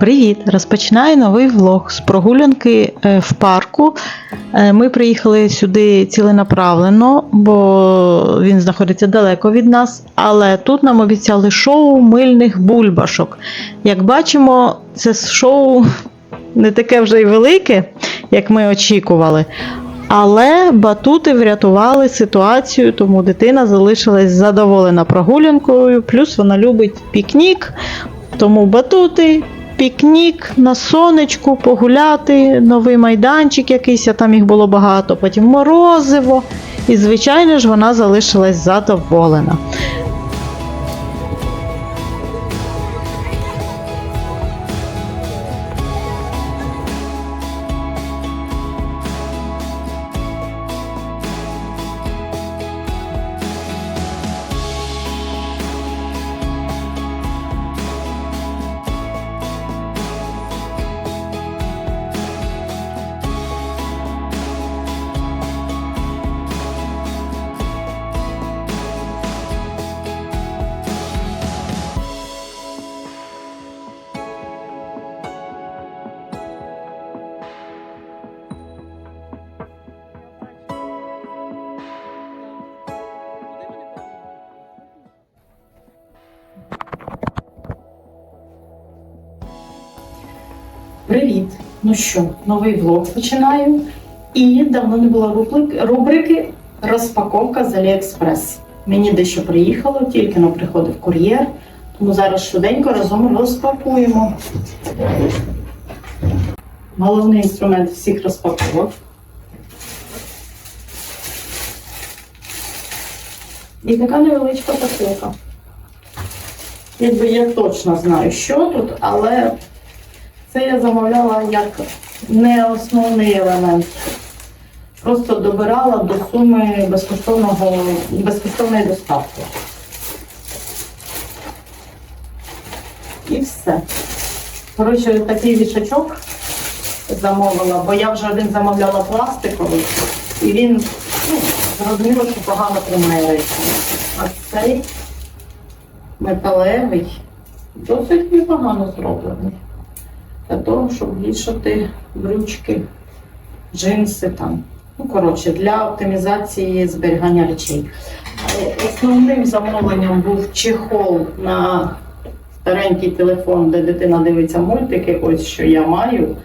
Привіт! Розпочинаю новий влог з прогулянки е, в парку. Е, Ми приїхали сюди ціленаправленно, бо він знаходиться далеко від нас. Але тут нам обіцяли шоу мильних бульбашок. Як бачимо, це шоу не таке вже й велике, як ми очікували. Але батути врятували ситуацію, тому дитина залишилась задоволена прогулянкою. Плюс вона любить пікнік, тому батути, пікнік на сонечку, погуляти, новий майданчик якийсь, а там їх було багато, потім морозиво. І, звичайно ж, вона залишилась задоволена. Привіт! Ну що, новий влог починаю. І давно не було рубрики розпаковка з Аліекспрес. Мені дещо приїхало, тільки но приходив кур'єр, тому зараз швиденько разом розпакуємо. Головний інструмент всіх розпаковок. І така невеличка посилка. Якби я точно знаю, що тут, але це я замовляла як не основний елемент. Просто добирала до суми безкоштовного, безкоштовної доставки. І все. Коротше, такий вішачок замовила, бо я вже один замовляла пластиковий, і він ну, зрозуміло, що погано тримає речі. А цей металевий досить непогано зроблений для того, щоб вішати брючки, джинси там. Ну, коротше, для оптимізації зберігання речей. Е, Основним замовленням був чехол на старенький телефон, де дитина дивиться мультики, ось що я маю.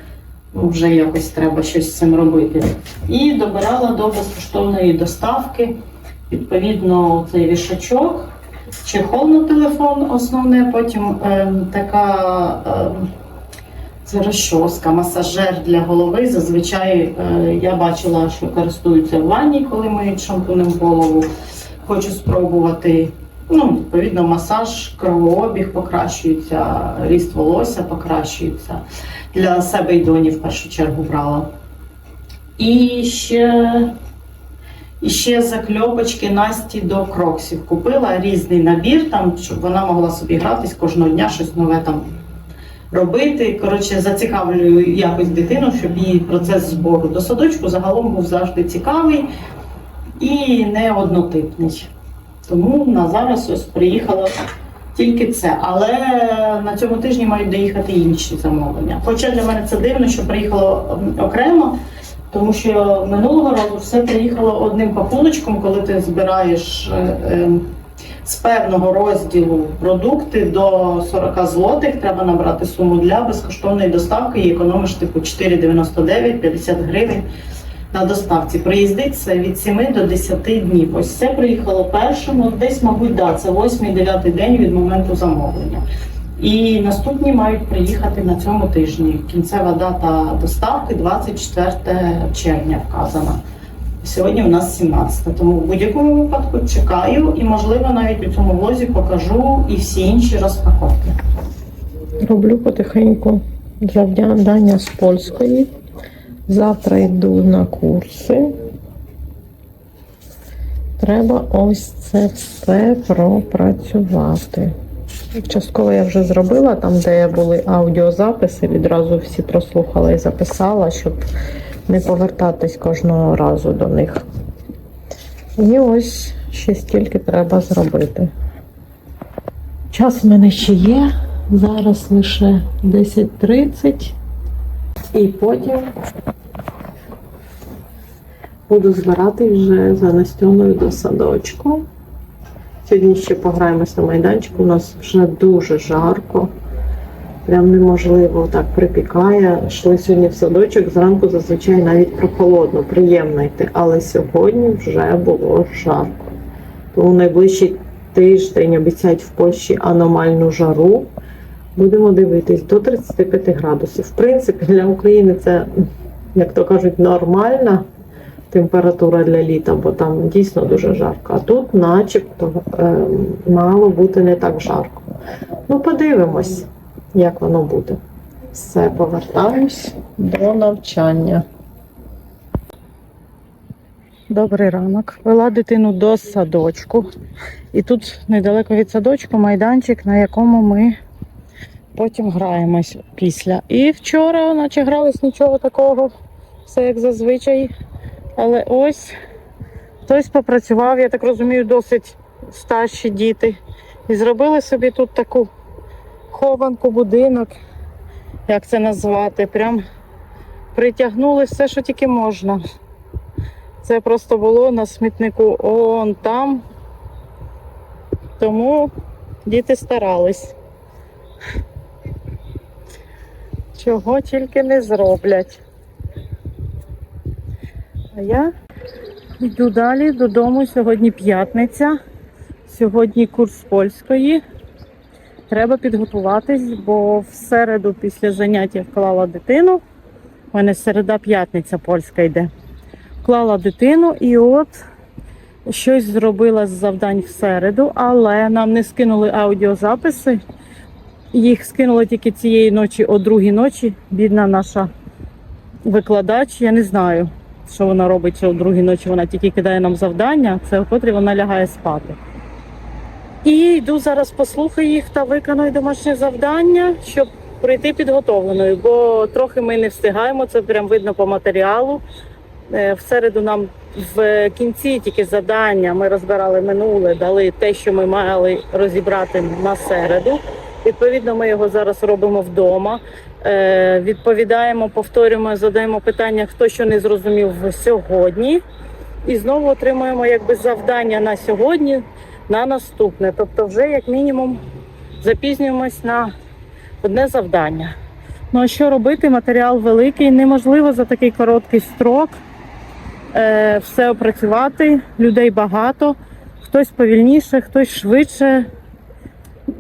Ну, вже якось треба щось з цим робити. І добирала до безкоштовної доставки, відповідно, цей вішачок, чехол на телефон основне, потім ем, така. ем, це розчоска, масажер для голови. Зазвичай е, я бачила, що користуються в ванні, коли миють шампунем голову. Хочу спробувати. Ну, відповідно, масаж, кровообіг покращується, ріст волосся покращується. Для себе і доні в першу чергу брала. І ще, і ще закльопочки Насті до кроксів. Купила різний набір, там, щоб вона могла собі гратись кожного дня, щось нове там робити. Коротше, зацікавлюю якось дитину, щоб її процес збору до садочку загалом був завжди цікавий і не однотипний. Тому на зараз ось приїхала тільки це. Але на цьому тижні мають доїхати інші замовлення. Хоча для мене це дивно, що приїхало окремо. Тому що минулого разу все приїхало одним пакуночком, коли ти збираєш е, е, з певного розділу продукти до 40 злотих. Треба набрати суму для безкоштовної доставки і економиш типу 4,99, 50 гривень на доставці. Приїздить це від 7 до 10 днів. Ось це приїхало першому, десь, мабуть, да, це 8-9 день від моменту замовлення. І наступні мають приїхати на цьому тижні. Кінцева дата доставки 24 червня вказана. Сьогодні у нас 17, тому в будь-якому випадку чекаю і, можливо, навіть у цьому влозі покажу і всі інші розпаковки. Роблю потихеньку завдання з польської. Завтра йду на курси. Треба ось це все пропрацювати. Частково я вже зробила там, де були аудіозаписи, відразу всі прослухала і записала, щоб не повертатись кожного разу до них. І ось ще стільки треба зробити. Час в мене ще є, Зараз лише 10.30. І потім буду збирати вже за Настюною до садочку. Сьогодні ще пограємось на майданчику. У нас вже дуже жарко. Прям неможливо так припікає. Йшли сьогодні в садочок. Зранку зазвичай навіть прохолодно, приємно йти. Але сьогодні вже було жарко. Тому найближчий тиждень обіцяють в Польщі аномальну жару. Будемо дивитись до 35 градусів. В принципі, для України це, як то кажуть, нормальна температура для літа, бо там дійсно дуже жарко. А тут, начебто, ем, мало бути не так жарко. Ну, подивимось, як воно буде. Все, повертаюсь до навчання. Добрий ранок. Вела дитину до садочку. І тут недалеко від садочку майданчик, на якому ми потім граємось після. І вчора, наче грались нічого такого, все як зазвичай. Але ось хтось попрацював, я так розумію, досить старші діти. І зробили собі тут таку хованку, будинок, як це назвати. Прям притягнули все, що тільки можна. Це просто було на смітнику он там. Тому діти старались. Чого тільки не зроблять. А я йду далі додому. Сьогодні п'ятниця. Сьогодні курс польської. Треба підготуватись, бо в середу після заняття вклала дитину. У мене середа-п'ятниця польська йде вклала дитину і от щось зробила з завдань в середу, але нам не скинули аудіозаписи. Їх скинули тільки цієї ночі о другій ночі. Бідна наша викладач. Я не знаю, що вона робить, що о другій ночі вона тільки кидає нам завдання, це о вона лягає спати. І йду зараз послухаю їх та виконую домашнє завдання, щоб прийти підготовленою, бо трохи ми не встигаємо, це прям видно по матеріалу. Е, В середу нам в кінці тільки завдання. Ми розбирали минуле, дали те, що ми мали розібрати на середу. Відповідно, ми його зараз робимо вдома. Е, Відповідаємо, повторюємо, задаємо питання, хто що не зрозумів сьогодні. І знову отримуємо якби завдання на сьогодні, на наступне. Тобто, вже як мінімум запізнюємось на одне завдання. Ну а що робити? Матеріал великий, неможливо за такий короткий строк е, все опрацювати. Людей багато, хтось повільніше, хтось швидше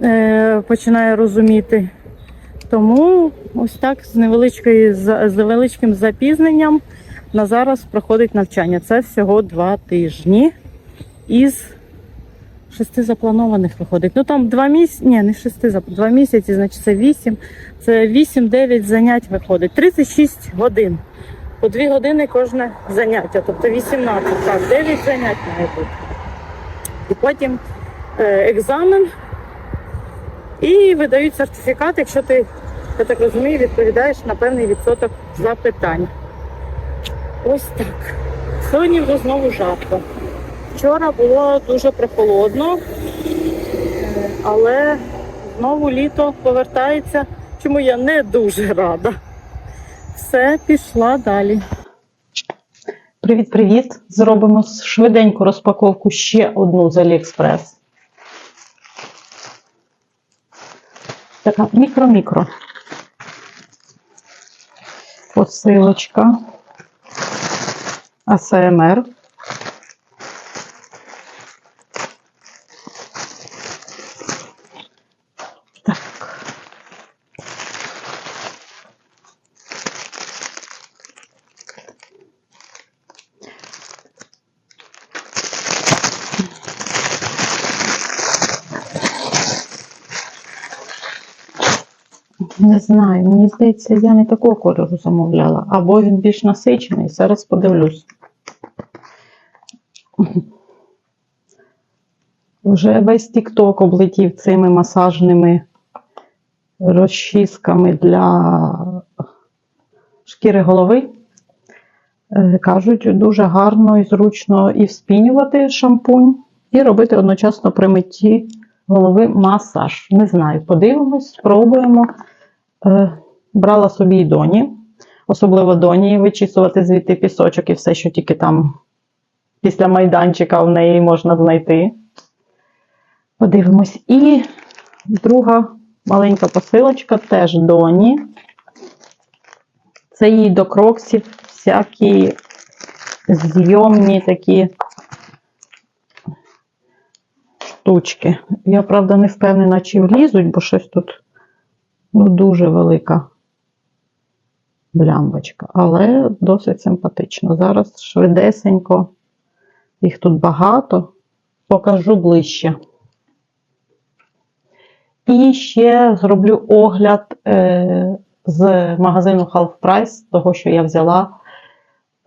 е, починає розуміти. Тому ось так з невеличкою з невеличким запізненням на зараз проходить навчання. Це всього два тижні із шести запланованих виходить. Ну там два місяці, ні, не шести, два місяці, значить це вісім. Це 8-9 занять виходить. 36 годин. По 2 години кожне заняття, тобто 18, так, 9 занять має бути. І потім е, екзамен і видають сертифікат, якщо ти, я так розумію, відповідаєш на певний відсоток запитань. Ось так. Сьогодні вже знову жарко. Вчора було дуже прохолодно, але знову літо повертається, чому я не дуже рада. Все, пішла далі. Привіт-привіт! Зробимо швиденьку розпаковку ще одну з AliExpress. Така мікро-мікро. Посилочка. АСМР. Не знаю, мені здається, я не такого кольору замовляла. Або він більш насичений. Зараз подивлюсь. Вже весь TikTok облетів цими масажними розчісками для шкіри голови. Е, Кажуть, дуже гарно і зручно і вспінювати шампунь, і робити одночасно при митті голови масаж. Не знаю, подивимось, спробуємо. Е, брала собі і доні, особливо доні, вичісувати звідти пісочок і все, що тільки там після майданчика в неї можна знайти. Подивимось. І друга маленька посилочка теж доні. Це їй до кроксів всякі зйомні такі штучки. Я, правда, не впевнена, чи влізуть, бо щось тут ну, дуже велика блямбочка, але досить симпатично. Зараз швидесенько, їх тут багато, покажу ближче. І ще зроблю огляд е, з магазину Half Price, того, що я взяла.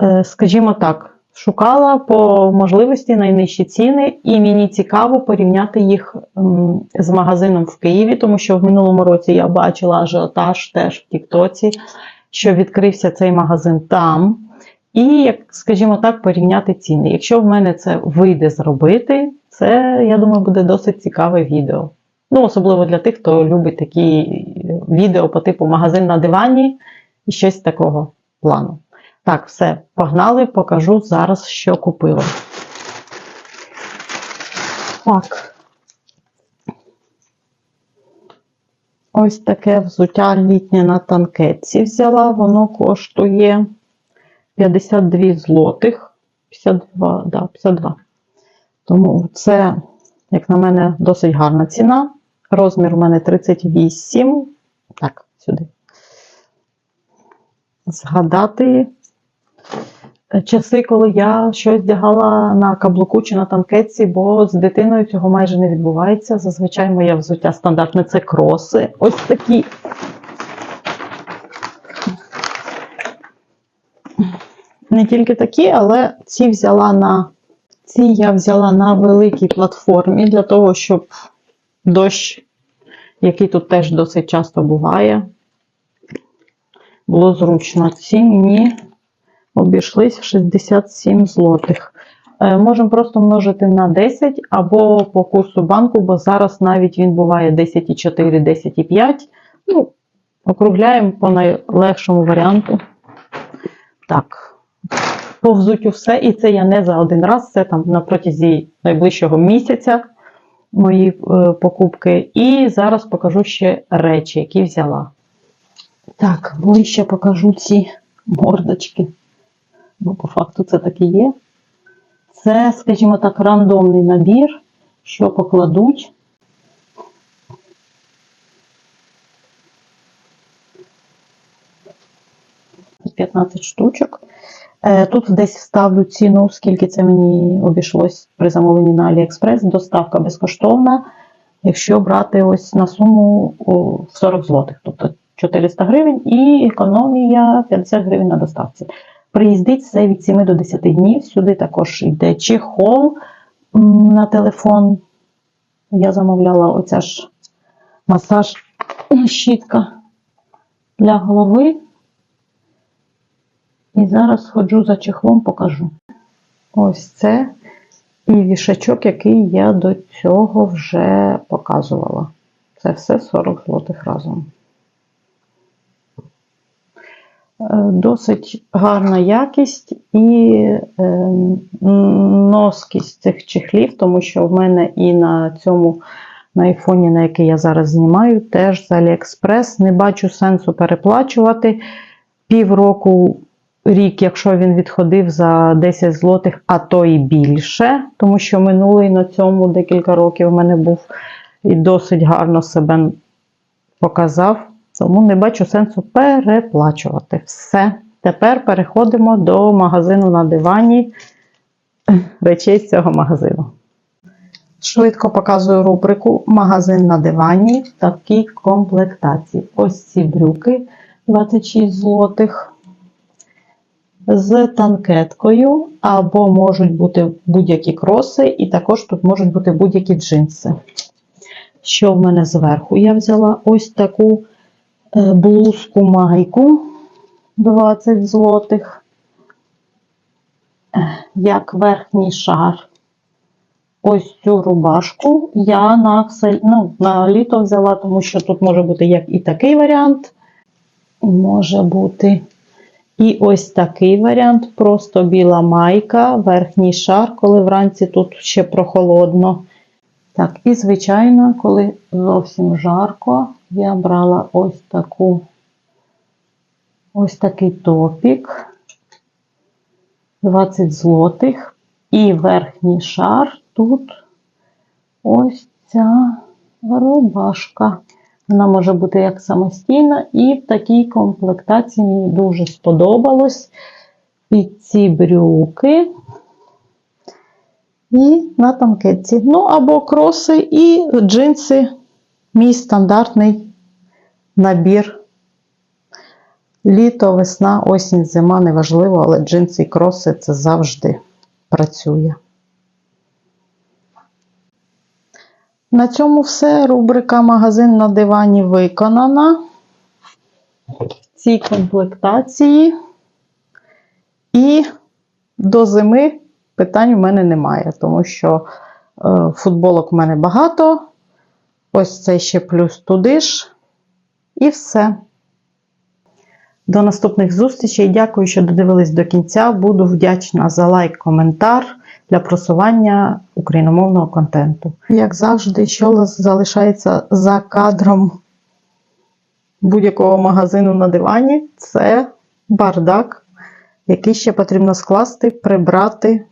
Е, скажімо так, шукала по можливості найнижчі ціни, і мені цікаво порівняти їх з магазином в Києві, тому що в минулому році я бачила ажіотаж теж в Тіктоці, що відкрився цей магазин там. І, скажімо так, порівняти ціни. Якщо в мене це вийде зробити, це, я думаю, буде досить цікаве відео. Ну, особливо для тих, хто любить такі відео по типу магазин на дивані і щось такого плану. Так, все, погнали, покажу зараз, що купила. Так. Ось таке взуття літнє на танкетці взяла. Воно коштує 52 злотих. 52, да, 52. Тому це, як на мене, досить гарна ціна. Розмір у мене 38. Так, сюди. Згадати часи, коли я щось вдягала на каблуку чи на танкетці, бо з дитиною цього майже не відбувається. Зазвичай моє взуття стандартне це кроси. Ось такі. Не тільки такі, але ці взяла на ці я взяла на великій платформі для того, щоб дощ, який тут теж досить часто буває, було зручно. Ці мені обійшлись в 67 злотих. Е, Можемо просто множити на 10 або по курсу банку, бо зараз навіть він буває 10,4, 10,5. Ну, округляємо по найлегшому варіанту. Так, по взуттю все. І це я не за один раз, це там на протязі найближчого місяця мої е, покупки. І зараз покажу ще речі, які взяла. Так, ближче покажу ці мордочки. Бо по факту це так і є. Це, скажімо так, рандомний набір, що покладуть. Тут 15 штучок. Е, Тут десь вставлю ціну, скільки це мені обійшлось при замовленні на AliExpress. Доставка безкоштовна, якщо брати ось на суму в 40 злотих, тобто 400 гривень і економія 50 гривень на доставці. Приїздить все від 7 до 10 днів. Сюди також йде чехол на телефон. Я замовляла оця ж масаж щітка для голови. І зараз ходжу за чехлом, покажу. Ось це і вішачок, який я до цього вже показувала. Це все 40 злотих разом. Е, Досить гарна якість і е, носкість цих чехлів, тому що в мене і на цьому на айфоні, на який я зараз знімаю, теж з AliExpress. Не бачу сенсу переплачувати. Півроку, рік, якщо він відходив за 10 злотих, а то і більше, тому що минулий на цьому декілька років в мене був і досить гарно себе показав. Тому не бачу сенсу переплачувати. Все. Тепер переходимо до магазину на дивані речей з цього магазину. Швидко показую рубрику Магазин на дивані в такій комплектації. Ось ці брюки 26 злотих з танкеткою, або можуть бути будь-які кроси, і також тут можуть бути будь-які джинси. Що в мене зверху? Я взяла ось таку блузку майку 20 злотих, е, як верхній шар. ось цю рубашку я на, ну, на літо взяла, тому що тут може бути як і такий варіант, може бути і ось такий варіант. Просто біла майка, верхній шар, коли вранці тут ще прохолодно. Так, і звичайно, коли зовсім жарко, я брала ось таку ось такий топік. 20 злотих. І верхній шар тут ось ця рубашка. Вона може бути як самостійна, і в такій комплектації мені дуже сподобалось під ці брюки. І на танкетці. Ну, або кроси і джинси. Мій стандартний набір. Літо, весна, осінь, зима неважливо, але джинси і кроси це завжди працює. На цьому все. Рубрика Магазин на дивані виконана. В цій комплектації. І до зими питань у мене немає, тому що е, футболок в мене багато. Ось це ще плюс туди ж. І все. До наступних зустрічей. Дякую, що додивились до кінця. Буду вдячна за лайк, коментар для просування україномовного контенту. Як завжди, що залишається за кадром будь-якого магазину на дивані, це бардак, який ще потрібно скласти, прибрати